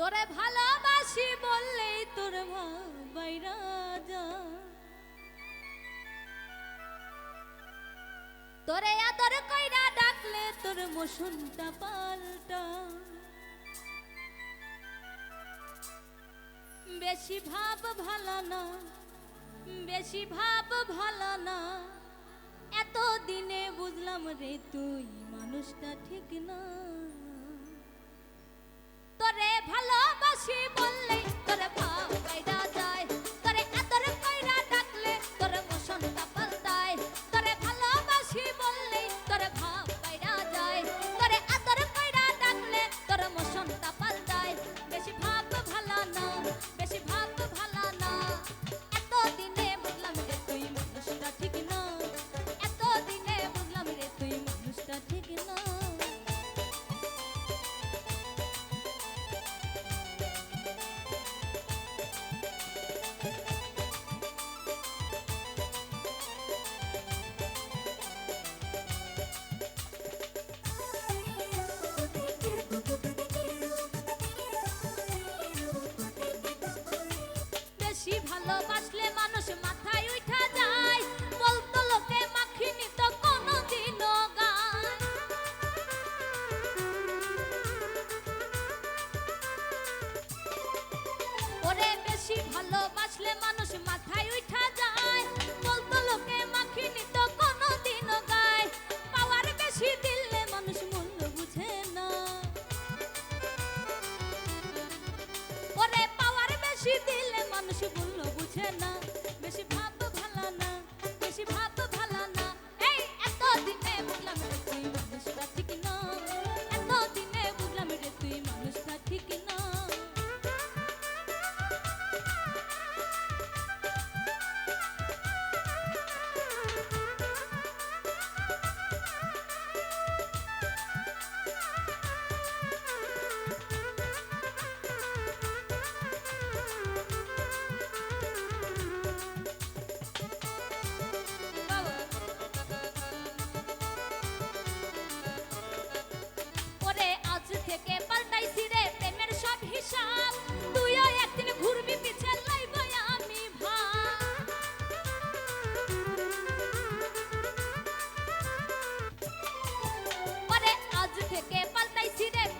তোরে ভালোবাসি বললেই তোর ভাবাই রাজা। তোরে আদর কইরা ডাকলে তোর মশুনটা পাল্টা। বেশি ভাব ভালো না, বেশি ভাব ভালো না। এত দিনে বুঝলাম রে তুই মানুষটা ঠিক না। Спасибо! হাসলে মানুষ মাথায় উঠা যায়। বলতো, লোকে মাখিনি তো কোনো দিনও গায়। পাওয়ার বেশি দিলে মানুষ মূল্য বুঝে না। ওরে পাওয়ার বেশি দিলে মানুষ মূল্য বুঝে না। বেশি ভাব পাল্টাইছি রে।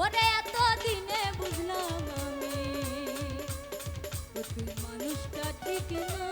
ওরে এত দিনে বুঝলাম আমি মানুষটা ঠিক না।